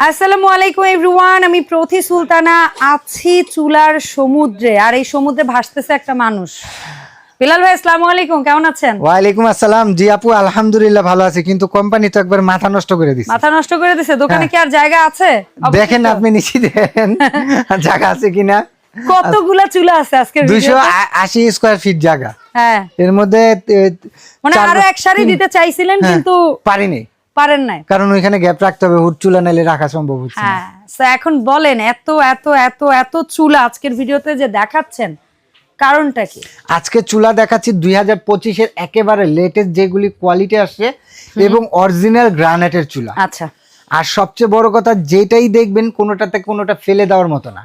আসসালামু আলাইকুম এভরিওয়ান আমি প্রথি সুলতানা আছি চুলার সমুদ্রে আর এই সমুদ্রে ভাসতেছে একটা মানুষ। বিলাল ভাই আসসালামু আলাইকুম কেমন আছেন? ওয়ালাইকুম আসসালাম। জি আপু আলহামদুলিল্লাহ ভালো আছে কিন্তু কোম্পানি তো একবার মাথা নষ্ট করে দিচ্ছে মাথা নষ্ট করে দিছে? দোকানে। কি আর জায়গা আছে? দেখেন। আপনি নিশ্চিত দেখেন জায়গা আছে কিনা। কতগুলা চুলা আছে আজকে দুইশো আশি স্কোয়ার ফিট জায়গা। হ্যাঁ। এর মধ্যে মানে আরও এক সারি দিতে চাইছিলেন হ্যাঁ, কিন্তু পারিনি। পারেন নাই। কারণ ওইখানে গ্যাপ রাখতে হবে হুট চুলা নাইলে রাখা সম্ভব হচ্ছে না। হ্যাঁ এখন বলেন এত এত এত এত চুলা আজকের ভিডিওতে যে দেখাচ্ছেন কারণটা কি? আজকে চুলা দেখাচ্ছি দুই হাজার পঁচিশের একেবারে লেটেস্ট যেগুলি কোয়ালিটি আসছে এবং অরিজিনাল গ্রানাইটের চুলা। আচ্ছা। আর সবচেয়ে বড় কথা যেটাই দেখবেন কোনোটাতে কোনোটা ফেলে দেওয়ার মতো না।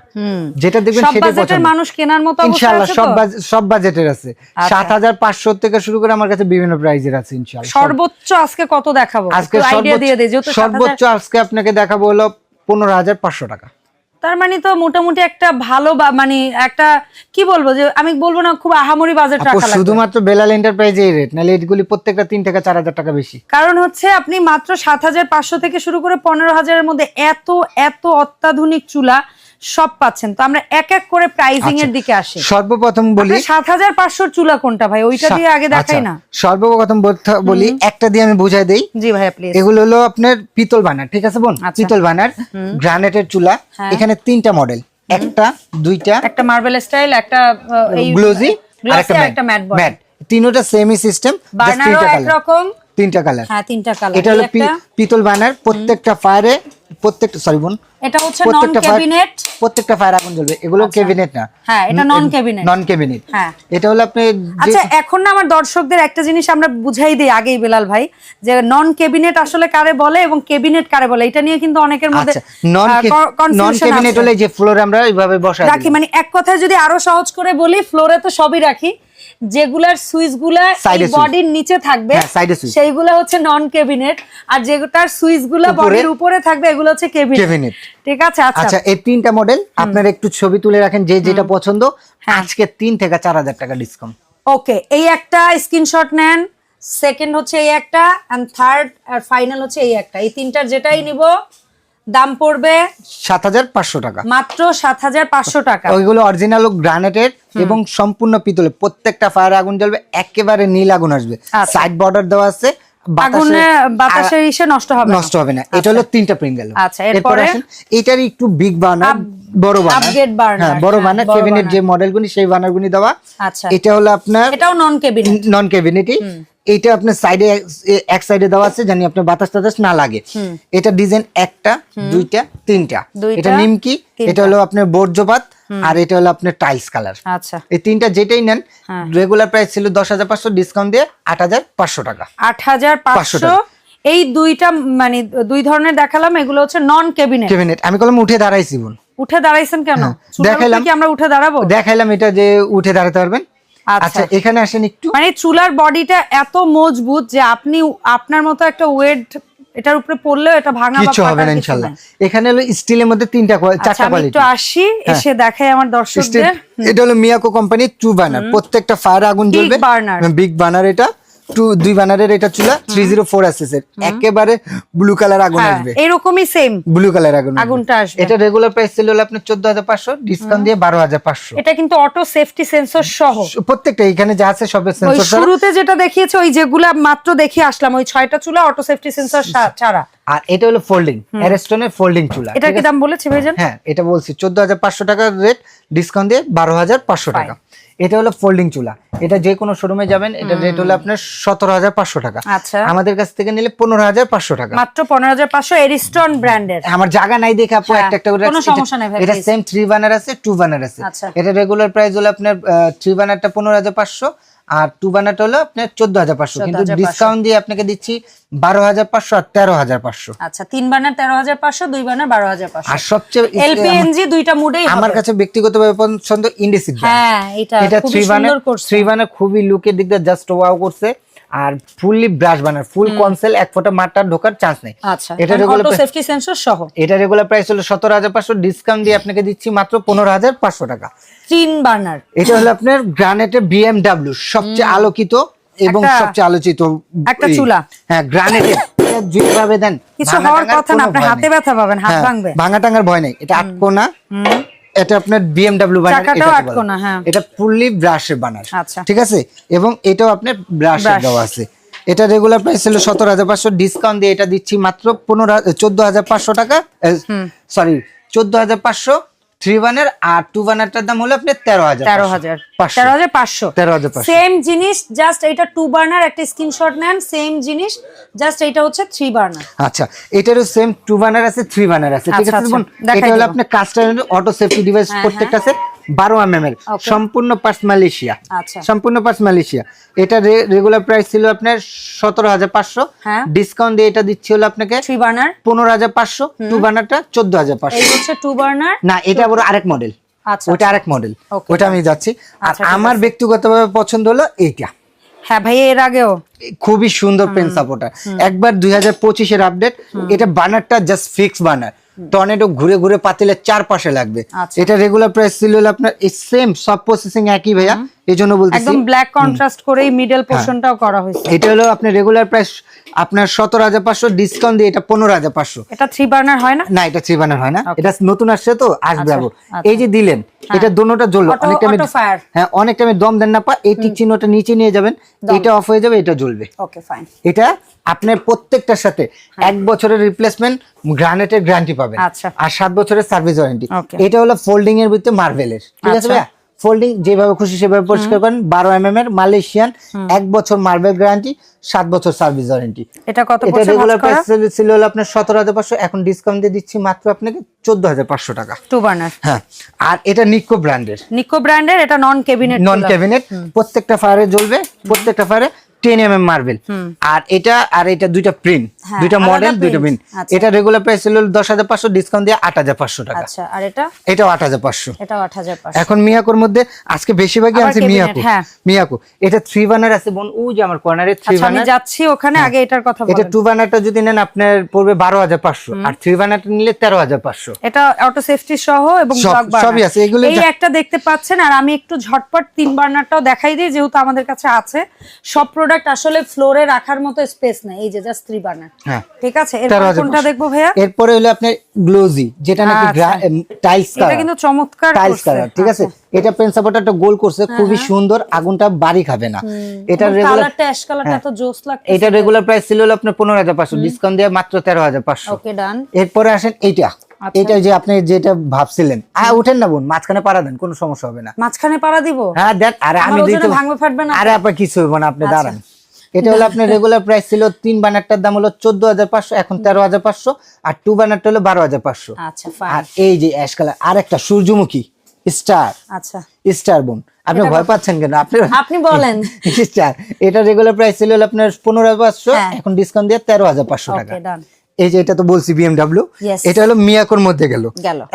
যেটা দেখবেন সেটা সেটাই বাজেটের পছন্দ। মানুষ কেনার মতো ইনশাআল্লাহ সব? সব বাজেটের আছে। আচ্ছা। সাত হাজার পাঁচশো থেকে শুরু করে আমার কাছে বিভিন্ন প্রাইজের আছে ইনশাআল্লাহ। সর্বোচ্চ আজকে কত দেখাবো? আজকে আইডিয়া সর্বোচ্চ- দিয়ে দেই সর্বোচ্চ আজকে আপনাকে দেখাবো হলো পনেরো হাজার পাঁচশো টাকা। ৭,০০০ তার মানে তো মোটামুটি একটা ভালো বা- মানে একটা কি বলব যে আমি বলব না খুব আহামরি বাজেট রাখা লাগবে। শুধুমাত্র বেলাল এন্টারপ্রাইজে এই রেট নালে এগুলি প্রত্যেকটা তিন থেকে চার হাজার টাকা বেশি। কারণ হচ্ছে আপনি মাত্র সাত হাজার পাঁচশো থেকে শুরু করে 15000 এর মধ্যে এত এত অত্যাধুনিক চুলা সব পাচ্ছেন। তো আমরা এক এক করে প্রাইসিং এর দিকে আসি। সর্বপ্রথম বলি সাত হাজার পাঁচশোর চুলা কোনটা ভাই? ওইটা দিয়ে আগে দেখাই আচ্ছা, না। সর্বপ্রথম বলি একটা দিয়ে আমি বুঝাই দেই। জি ভাইয়া প্লিজ এগুলো হলো আপনার পিতল বানার ঠিক আছে বোন? আচ্ছা। পিতল বানার গ্রানাইটের চুলা। হ্যাঁ। এখানে তিনটা মডেল একটা দুইটা একটা মার্বেল স্টাইল একটা গ্লোজি আর একটা ম্যাট ম্যাট তিনোটা সেমি সিস্টেম বার্নারও একরকম। তিনটা কালার হ্যাঁ তিনটা কালার এটা হলো পিতল বানার প্রত্যেকটা ফায়ারে প্রত্যেকটা সরি বোন এটা হচ্ছে নন ক্যাবিনেট প্রত্যেকটা ফায়ার আগুন জ্বলবে। এগুলো ক্যাবিনেট না। হ্যাঁ, এটা non-cabinet। নন ক্যাবিনেট হ্যাঁ। এটা হলো আপনি আচ্ছা এখন না আমার দর্শকদের একটা জিনিস আমরা বুঝাই দিই আগেই বেলাল ভাই যে নন ক্যাবিনেট আসলে কারে বলে এবং ক্যাবিনেট কারে বলে? এটা নিয়ে কিন্তু অনেকের মধ্যে আচ্ছা নন নন ক্যাবিনেট হলে যে ফ্লোরে আমরা এইভাবে বসাই রাখি মানে এক কথায় যদি আরও সহজ করে বলি ফ্লোরে তো সবই রাখি। যেগুলার সুইচগুলা Side এ switch। বডির নিচে থাকবে হ্যাঁ। সেইগুলো হচ্ছে নন ক্যাবিনেট আর যেটার সুইচগুলা উপরে- বডির উপরে থাকবে এগুলো হচ্ছে। ক্যাবিনেট ঠিক আছে আচ্ছা আচ্ছা এই তিনটা মডেল আপনারা একটু ছবি তুলে রাখেন যে যেটা পছন্দ হ্যাঁ। আজকে তিন থেকে চার হাজার টাকা ডিসকাউন্ট ওকে এই একটা স্ক্রিনশট নেন সেকেন্ড হচ্ছে এই একটা এন্ড থার্ড আর ফাইনাল হচ্ছে এই একটা এই তিনটার যেটাই নিব দাম পড়বে সাত হাজার পাঁচশো টাকা। মাত্র সাত হাজার পাঁচশো টাকা। ওইগুলো অরিজিনাল গ্রানাইটের এবং সম্পূর্ণ পিতলে প্রত্যেকটা ফায়ার আগুন জ্বলবে একেবারে নীল আগুন আসবে। আচ্ছা। সাইড বর্ডার দেওয়া আছে বাতাসের ইসে নষ্ট হবে নষ্ট হবে না। এটা হলো তিনটা প্রিন্ট গেল আচ্ছা, এরপরে? এটার একটু বিগ বার্নার Up- বড় বার্নার upgrade burner, হ্যাঁ বড় হ্যাঁ, বার্নার যে মডেলগুলি সেই বার্নারগুলি দেওয়া। আচ্ছা। এটা হলো আপনার এটাও নন কেবিনেট নন এটা আপনার সাইডে এক সাইডে দেওয়া আছে জানি আপনার বাতাস টাতাস না লাগে। এটা ডিজাইন একটা দুইটা তিনটা। এটা নিমকি এটা হলো আপনার বর্জ্যপাত আর এটা হলো আপনার টাইলস কালার আচ্ছা। এই তিনটা যেটাই নেন হ্যাঁ। রেগুলার প্রাইস ছিল দশ হাজার পাঁচশো ডিসকাউন্ট দিয়ে আট হাজার পাঁচশো টাকা। আট হাজার পাঁচশো। এই দুইটা মানে দুই ধরনের দেখালাম এগুলো হচ্ছে নন কেবিনেট ক্যাবিনেট আমি কলম উঠে দাঁড়াইছি বোন। উঠে দাঁড়াইছেন কেন? হ্যাঁ, দেখাইলাম। কি আমরা উঠে দাঁড়াবো? দেখাইলাম এটা যে উঠে দাঁড়াতে পারবেন। আচ্ছা। আচ্ছা এখানে আসেন একটু। মানে চুলার বডিটা এত মজবুত যে আপনি আপনার মতো একটা ওয়েট এটার উপরে পড়লেও এটা ভাঙা কিছু হবে না ইনশাআল্লাহ এখানে হলো স্টিলের মধ্যে তিনটা আচ্ছা চারটা কোয়ালিটি একটু আসি এসে দেখাই আমার দর্শকদের। এটা হলো মিয়াকো কোম্পানির টু বার্নার প্রত্যেকটা ফায়ার আগুন জ্বলবে। বিগ বার্নার এটা। টু দুই বার্নারের এটা চুলা থ্রি জিরো ফোর এর একেবারে ব্লু কালার আগুন আসবে। এরকমই সেম ব্লু কালার আগুন আগুনটা আসবে। এটা রেগুলার প্রাইস ছিল হলো আপনার চোদ্দ হাজার পাঁচশো ডিসকাউন্ট দিয়ে বারো হাজার পাঁচশো। এটা কিন্তু অটো সেফটি সেন্সর সহ। প্রত্যেকটা এখানে যা আছে সবের ওই সেন্সর শুরুতে যেটা দেখিয়েছে ওই যেগুলা মাত্র দেখে আসলাম ওই ছয়টা চুলা অটো সেফটি সেন্সর ছাড়া। আর এটা হলো ফোল্ডিং অ্যারেস্টনের ফোল্ডিং চুলা এটা কি দাম বলেছি ভাইজান? হ্যাঁ এটা বলছি চোদ্দ হাজার পাঁচশো টাকার রেট ডিসকাউন্ট দিয়ে বারো হাজার পাঁচশো টাকা। এটা হলো ফোল্ডিং চুলা। এটা যে কোনো শোরুমে যাবেন এটা রেট হলো আপনার সতেরো হাজার পাঁচশো টাকা। আচ্ছা। আমাদের কাছ থেকে নিলে পনেরো হাজার পাঁচশো টাকা। মাত্র পনেরো হাজার পাঁচশো এরিস্টন ব্র্যান্ডের আমার জায়গা নাই দেখে আপু হ্যাঁ, একটা একটা করে এটা-। সেম থ্রি বানার আছে টু বানার আছে। আচ্ছা। এটা রেগুলার প্রাইস হলো আপনার থ্রি বানারটা পনেরো হাজার পাঁচশো। আর টু বানাটা হলো আপনার চোদ্দ হাজার পাঁচশো। কিন্তু ডিসকাউন্ট দিয়ে আপনাকে দিচ্ছি বারো হাজার পাঁচশো আর তেরো হাজার পাঁচশো। আচ্ছা তিন বানার তেরো হাজার পাঁচশো দুই বানার বারো হাজার পাঁচশো। আর সবচেয়ে এলপিএনজি দুইটা মুডেই আমার কাছে ব্যক্তিগতভাবে পছন্দ ইন্ডিসিড হ্যাঁ এটা এটা খুবই থ্রি বানার থ্রি বানার খুবই লুকের দিক দিয়ে জাস্ট ওয়াও করছে। আর ফুললি ব্রাশ বানার ফুল কনসেল এক ফোঁটা মাঠটা ঢোকার চান্স নেই। আচ্ছা এটা রেগুলার সেফটি সেন্সর সহ? এটা রেগুলার প্রাইস হলো সতেরো হাজার পাঁচশো ডিসকাউন্ট দিয়ে আপনাকে দিচ্ছি মাত্র পনেরো হাজার পাঁচশো টাকা। তিন বার্নার এটা হলো আপনার গ্রানাইটের বিএমডাব্লিউ সবচেয়ে আলোকিত এবং সবচেয়ে আলোচিত একটা চুলা। হ্যাঁ গ্রানাইটের যেভাবে দেন কিছু হওয়ার কথা না আপনার হাতে ব্যথা পাবেন হাত হ্যাঁ, ভাঙবে। ভাঙা টাঙার ভয় নেই। এটা আটকোনা। হুম, এটা আপনার বিএমডব্লিউ বানার। হ্যাঁ। এটা ফুললি ব্রাশে বানার আচ্ছা। ঠিক আছে এবং এটাও আপনার Brush। দেওয়া আছে এটা রেগুলার প্রাইস ছিল সতেরো হাজার পাঁচশো ডিসকাউন্ট দিয়ে এটা দিচ্ছি মাত্র পনেরো চোদ্দ হাজার পাঁচশো টাকা সরি চোদ্দ হাজার পাঁচশো থ্রি ওয়ানের আর টু ওয়ানারটার দাম হলো আপনার তেরো হাজার তেরো হাজার। তেরো হাজার পাঁচশো। তেরো হাজার সেম জিনিস জাস্ট এটা টু বার্নার একটা স্ক্রিনশট নেন সেম জিনিস জাস্ট এটা হচ্ছে থ্রি বার্নার আচ্ছা এটারও সেম টু আছে থ্রি আছে। ঠিক আচ্ছা, আছে আচ্ছা। এটা হলো আপনার অটো সেফটি ডিভাইস হ্যাঁ, প্রত্যেকটা আছে বারো এম এম এর সম্পূর্ণ পার্স মালয়েশিয়া। আচ্ছা। সম্পূর্ণ পার্স মালয়েশিয়া। এটা রেগুলার প্রাইস ছিল আপনার সতেরো হাজার পাঁচশো। হ্যাঁ। ডিসকাউন্ট দিয়ে এটা দিচ্ছি হলো আপনাকে থ্রি বার্নার পনেরো হাজার পাঁচশো। টু বানারটা চোদ্দ হাজার পাঁচশো। টু বার্নার না এটা আবার আরেক মডেল আচ্ছা ওইটা আরেক মডেল. ওইটা আমি যাচ্ছি। আর আচ্ছা, আমার ব্যক্তিগতভাবে পছন্দ হলো এইটা। হ্যাঁ ভাই এর আগেও? খুবই সুন্দর পেন সাপোর্টার একবার দুই হাজার পঁচিশের আপডেট এটা বানারটা জাস্ট ফিক্স বানার টর্নেডো ঘুরে ঘুরে পাতিলে চারপাশে লাগবে। আচ্ছা। এটা রেগুলার প্রাইস ছিল আপনার সেম সব প্রসেসিং একই ভাইয়া। এই জন্য বলতেছি একদম ব্ল্যাক কন্ট্রাস্ট করেই মিডল পোর্শনটাও করা হয়েছে। এটা হলো আপনার রেগুলার প্রাইস আপনার সতেরো হাজার পাঁচশো ডিসকাউন্ট দিয়ে এটা পনেরো হাজার পাঁচশো। এটা থ্রি বার্নার হয় না? না এটা থ্রি বানার হয় না। এটা নতুন আসছে তো আসবে আচ্ছা, আবার। আচ্ছা। এই যে দিলেন এটা দোনোটা জ্বললো। অনেক টাইমে হ্যাঁ অনেক টাইমে দম দেন না পা এই টিক চিহ্নটা নিচে নিয়ে যাবেন। এটা অফ হয়ে যাবে এটা জ্বলবে। ওকে ফাইন এটা আপনার প্রত্যেকটার সাথে এক বছরের রিপ্লেসমেন্ট গ্রানেটের গ্যারান্টি পাবেন। আচ্ছা। আর সাত বছরের সার্ভিস ওয়ারেন্টি এটা হলো ফোল্ডিং এর ভিতরে মার্বেলের ঠিক আছে। ভাইয়া? ফোল্ডিং যেভাবে খুশি সেভাবে পরিষ্কার করেন বারো এম এম এর মালয়েশিয়ান এক বছর মার্বেল গ্যারান্টি সাত বছর সার্ভিস ওয়ারেন্টি এটা কত এটা রেগুলার প্রাইস ছিল হলো আপনার সতেরো হাজার পাঁচশো এখন ডিসকাউন্ট দিয়ে দিচ্ছি মাত্র আপনাকে চোদ্দ হাজার পাঁচশো টাকা। টু বার্নার হ্যাঁ আর এটা নিকো ব্র্যান্ডের নিকো ব্র্যান্ডের এটা নন ক্যাবিনেট নন ক্যাবিনেট প্রত্যেকটা ফায়ারে জ্বলবে প্রত্যেকটা ফায়ারে টেন এম এম মার্বেল আর এটা আর এটা দুইটা প্রিন্ট হ্যাঁ, দুইটা মডেল দুইটা প্রিন্ট আচ্ছা। এটা রেগুলার প্রাইস ছিল দশ হাজার পাঁচশো ডিসকাউন্ট দিয়ে আট হাজার পাঁচশো টাকা। আচ্ছা আর এটা? এটাও আট হাজার পাঁচশো। এটাও আট হাজার পাঁচশো। এখন মিয়াকোর মধ্যে আজকে বেশিরভাগই আছে মিয়াকো। হ্যাঁ। মিয়াকো এটা থ্রি বানার আছে বোন ও যে আমার কর্নারে থ্রি আমি বানার যাচ্ছি ওখানে আগে এটার কথা এটা টু বানারটা যদি নেন আপনার পড়বে বারো হাজার পাঁচশো। আর থ্রি বানারটা নিলে তেরো হাজার পাঁচশো। এটা অটো সেফটি সহ এবং সবই আছে, এগুলো এই একটা দেখতে পাচ্ছেন আর আমি একটু ঝটপট তিন বার্নারটাও দেখাই দিই যেহেতু আমাদের কাছে আছে। সব প্রোডাক্ট আসলে ফ্লোরে রাখার মতো স্পেস নেই। এই যে জাস্ট থ্রি বার্নার হ্যাঁ। ঠিক আছে? এরপর কোনটা দেখব ভাইয়া? এরপরে হলো আপনার গ্লোজি যেটা নাকি আচ্ছা। টাইলস এটা কিন্তু চমৎকার টাইলস কালার ঠিক আছে? আচ্ছা। হ্যাঁ, এটা পেন সাপোর্টারটা গোল করছে খুবই সুন্দর আগুনটা বাড়ি খাবে না। এটা রেগুলার কালারটা অ্যাশ কালারটা এত জোস লাগছে এটা রেগুলার প্রাইস ছিল হলো আপনার পনেরো হাজার পাঁচশো। ডিসকাউন্ট দিয়ে মাত্র তেরো হাজার পাঁচশো। ওকে ডান এরপরে আসেন এইটা। এটা যে আপনি যেটা ভাবছিলেন হ্যাঁ উঠেন না বোন মাঝখানে পারা দেন কোনো সমস্যা হবে না। মাঝখানে পাড়া দিব? হ্যাঁ দেখ আরে আমি দিতে ভাঙবে ফাটবে না। আরে আপনার কিছু হইব না আপনি আচ্ছা। দাঁড়ান। এটা হলো আপনার রেগুলার প্রাইস ছিল তিন বানারটার দাম হলো চোদ্দ হাজার পাঁচশো এখন তেরো হাজার পাঁচশো আর টু বানারটা হলো বারো হাজার পাঁচশো। আচ্ছা আর এই যে অ্যাশ কালার আর একটা সূর্যমুখী স্টার আচ্ছা। স্টার বোন আপনি ভয় পাচ্ছেন কেন? আপনি আপনি বলেন। স্টার এটা রেগুলার প্রাইস ছিল আপনার পনেরো হাজার পাঁচশো হ্যাঁ। এখন ডিসকাউন্ট দিয়ে তেরো হাজার পাঁচশো টাকা। এই যে এটা তো বলছি বিএমডাব্লিউ এটা হলো মিয়াকোর মধ্যে গেল।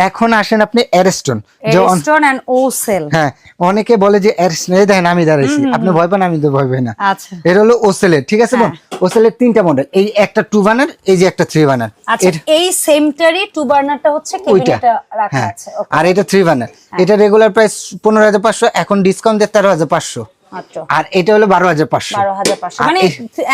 এখন আসেন আপনি অ্যারেস্টন যে এরিস্টন এন্ড ও সেল হ্যাঁ অনেকে বলে যে অ্যারেস্টন এই দেখেন আমি দাঁড়াইছি। আপনি ভয় পান আমি তো ভয় পাই না। আচ্ছা। এটা হলো ওসেলের ঠিক আছে বোন? ওসেলের তিনটা মডেল এই একটা টু বানার এই যে একটা থ্রি বানার আচ্ছা এই সেমটারই টু বার্নারটা হচ্ছে ওইটা। কেবিনেটে রাখা হ্যাঁ। আছে আর এটা থ্রি বানার এটা রেগুলার প্রাইস পনেরো হাজার পাঁচশো এখন ডিসকাউন্ট দিয়ে তেরো হাজার পাঁচশো। মাত্র আর এটা হলো বারো হাজার পাঁচশো। বারো হাজার পাঁচশো। মানে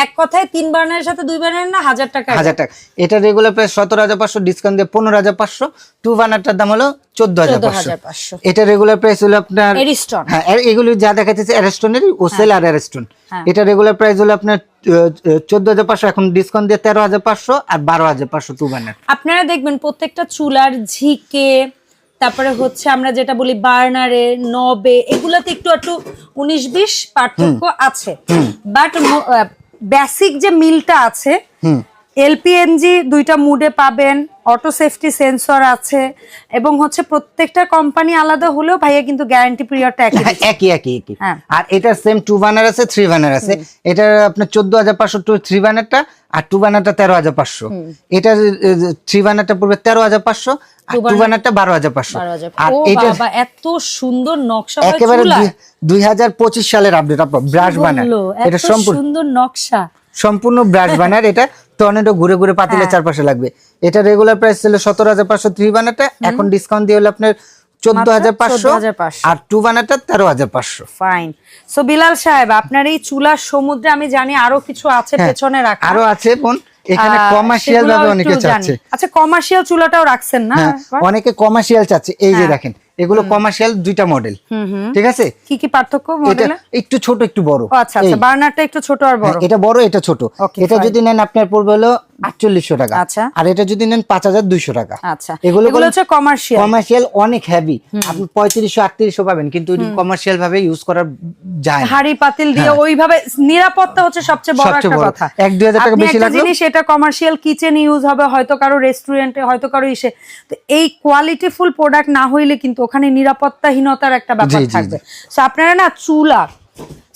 এক কথায় তিন বার্নারের সাথে দুই বার্নারের না হাজার টাকা হাজার টাকা। এটা রেগুলার প্রাইস সতেরো হাজার পাঁচশো ডিসকাউন্ট দিয়ে পনেরো হাজার পাঁচশো। টু বার্নারটার দাম হলো চোদ্দ হাজার পাঁচশো। এটা রেগুলার প্রাইস হলো আপনার এরিস্টন হ্যাঁ এগুলো যা দেখাচ্ছে অ্যারেস্টনের ওসেল আর অ্যারেস্টন। এটা রেগুলার প্রাইস হলো আপনার চোদ্দ হাজার পাঁচশো এখন ডিসকাউন্ট দিয়ে তেরো হাজার পাঁচশো আর বারো হাজার পাঁচশো টু বানার আপনারা দেখবেন প্রত্যেকটা চুলার ঝিকে তারপরে হচ্ছে আমরা যেটা বলি বার্নারে নবে এগুলোতে একটু একটু উনিশ বিশ পার্থক্য আছে। বাট বেসিক যে মিলটা আছে হুম। এলপিএনজি দুইটা মুডে পাবেন অটো সেফটি সেন্সর আছে এবং হচ্ছে প্রত্যেকটা কোম্পানি আলাদা হলেও ভাইয়া কিন্তু গ্যারান্টি পিরিয়ডটা একই একই একই একই। হ্যাঁ। আর এটা সেম টু বানার আছে থ্রি বানার আছে। এটা আপনার চোদ্দ হাজার পাঁচশো টু থ্রি বানারটা আর টু বানারটা তেরো হাজার পাঁচশো। এটা থ্রি বানারটা পড়বে তেরো হাজার পাঁচশো আর টু বানারটা বারো হাজার পাঁচশো। আর এটা এত সুন্দর নকশা একেবারে। দুই হাজার পঁচিশ সালের আপডেট ব্রাশ বানার এটা সম্পূর্ণ সুন্দর নকশা। সম্পূর্ণ ব্রাশ বানার এটা টর্নেডো ঘুরে ঘুরে পাতিলে হ্যাঁ। চারপাশে লাগবে। এটা রেগুলার প্রাইস ছিল সতেরো হাজার পাঁচশো থ্রি বানাটা এখন ডিসকাউন্ট দিয়ে হলো আপনার চোদ্দ হাজার পাঁচশো। 14,500 আর টু তেরো হাজার পাঁচশো। ফাইন সো বিলাল সাহেব আপনার এই চুলার সমুদ্রে আমি জানি আরও কিছু আছে হ্যাঁ, পেছনে রাখা। আরও আছে বোন। এখানে ভাবে অনেকে চাচ্ছে। আচ্ছা কমার্শিয়াল চুলাটাও রাখছেন না? হ্যাঁ অনেকে কমার্শিয়াল চাচ্ছে। এই যে। দেখেন এগুলো কমার্শিয়াল দুইটা মডেল ঠিক আছে? কি কি পার্থক্য একটু ছোট একটু বড়। আচ্ছা আচ্ছা বার্নারটা একটু ছোট আর বড়। হ্যাঁ, এটা বড় এটা ছোট। এটা যদি নেন আপনার পড়বে হলো আটচল্লিশশো টাকা। আচ্ছা। আর এটা যদি নেন পাঁচ হাজার দুইশো টাকা। আচ্ছা। এগুলো হচ্ছে কমার্শিয়াল কমার্শিয়াল অনেক হেভি আপনি পঁয়ত্রিশশো আটত্রিশশো পাবেন কিন্তু কমার্শিয়াল ভাবে ইউজ করা যায় হাড়ি পাতিল দিয়ে ওইভাবে নিরাপত্তা হচ্ছে সবচেয়ে বড় হ্যাঁ। একটা কথা। এক দুই হাজার টাকা বেশি লাগল? জিনিস এটা কমার্শিয়াল কিচেন ইউজ হবে হয়তো কারও রেস্টুরেন্টে হয়তো কারও ইসে। তো এই কোয়ালিটি ফুল প্রোডাক্ট না হইলে কিন্তু ওখানে নিরাপত্তাহীনতার একটা ব্যাপার থাকবে। আপনারা না চুলা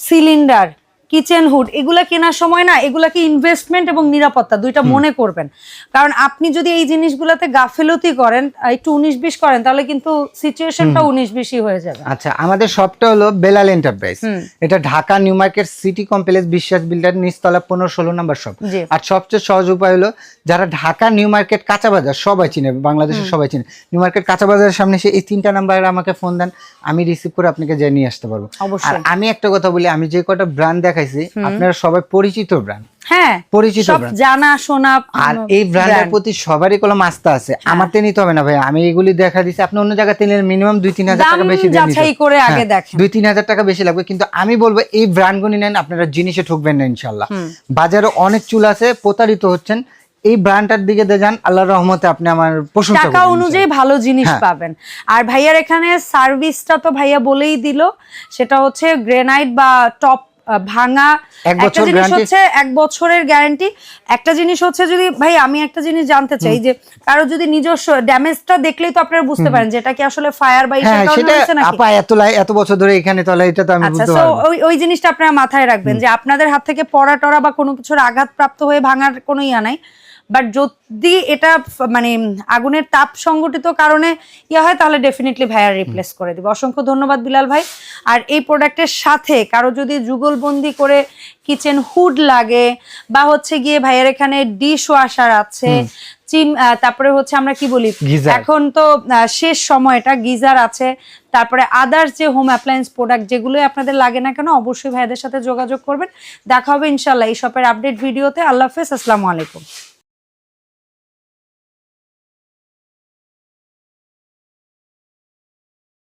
সিলিন্ডার কিচেন হুড এগুলা কেনার সময় না এগুলাকে ইনভেস্টমেন্ট এবং নিরাপত্তা দুইটা মনে করবেন। কারণ আপনি যদি এই জিনিসগুলোতে গাফিলতি করেন একটু উনিশ বিশ করেন তাহলে কিন্তু সিচুয়েশনটা উনিশ বিশই হয়ে যাবে। আচ্ছা আমাদের শপটা হলো বেলাল এন্টারপ্রাইজ এটা Dhaka new market city complex Biswas builder নিচতলা পনেরো ষোলো নাম্বার শপ আর সবচেয়ে সহজ উপায় হলো যারা ঢাকা নিউ মার্কেট কাঁচা বাজার সবাই চিনে বাংলাদেশের সবাই চিনে। নিউ মার্কেট কাঁচা বাজারের সামনে এসে এই তিনটা নাম্বারে আমাকে ফোন দেন আমি রিসিভ করে আপনাকে যে নিয়ে আসতে পারব। অবশ্যই। আর আমি একটা কথা বলি আমি যে কটা ব্র্যান্ড দেখাইছি আপনারা সবাই পরিচিত ব্র্যান্ড হ্যাঁ পরিচিত জানা শোনা আর এই ব্র্যান্ডের প্রতি সবারই কলম আস্থা আছে। হ্যাঁ। নিতে হবে না ভাই আমি এগুলি দেখা দিচ্ছি আপনি অন্য জায়গাতে নিলে মিনিমাম দুই তিন হাজার টাকা বেশি দিয়ে যাচাই করে আগে হ্যাঁ, দেখেন। দুই তিন হাজার টাকা বেশি লাগবে। কিন্তু আমি বলব এই ব্র্যান্ডগুলি নেন আপনারা জিনিসে ঠকবেন না ইনশাল্লাহ বাজারে অনেক চুল আছে প্রতারিত হচ্ছেন। এই ব্র্যান্ডটার দিকে যান আল্লাহর রহমতে আপনি আমার প্রশংসা টাকা অনুযায়ী ভালো জিনিস হ্যাঁ। পাবেন। আর ভাইয়ার এখানে সার্ভিসটা তো ভাইয়া বলেই দিল সেটা হচ্ছে গ্রেনাইট বা টপ ভাঙা একটা জিনিস হচ্ছে এক বছরের গ্যারান্টি একটা জিনিস হচ্ছে যদি ভাই আমি একটা জিনিস জানতে চাই যে কারও যদি নিজস্ব ড্যামেজটা দেখলেই তো আপনারা বুঝতে পারেন যে এটা কি আসলে ফায়ার বা হ্যাঁ ইসের কারণে সেটা হয়েছে নাকি? আপা এত লাই- এত বছর ধরে এখানে তলা এটা তো আমি আচ্ছা বুঝতে পারব। ওই ওই জিনিসটা আপনারা মাথায় রাখবেন যে আপনাদের হাত থেকে পড়া টরা বা কোনো কিছুর আঘাতপ্রাপ্ত হয়ে ভাঙার কোনো ইয়া নাই। বাট যদি এটা মানে আগুনের তাপ সংগঠিত কারণে ইয়া হয় তাহলে ডেফিনেটলি ভাইয়ার রিপ্লেস করে দিব। অসংখ্য ধন্যবাদ বিলাল ভাই। আর এই প্রোডাক্টের সাথে কারও যদি যুগলবন্দি করে কিচেন হুড লাগে বা হচ্ছে গিয়ে ভাইয়ের এখানে ডিশ ওয়াশার আছে চিম তারপরে হচ্ছে আমরা কি বলি? এখন তো শেষ সময়টা গিজার আছে। তারপরে আদার্স যে হোম অ্যাপ্লায়েন্স প্রোডাক্ট যেগুলো আপনাদের লাগে না কেন অবশ্যই ভাইদের সাথে যোগাযোগ করবেন। দেখা হবে ইনশাল্লাহ এই শপের আপডেট ভিডিওতে। আল্লাহ হাফেজ আসসালামু আলাইকুম।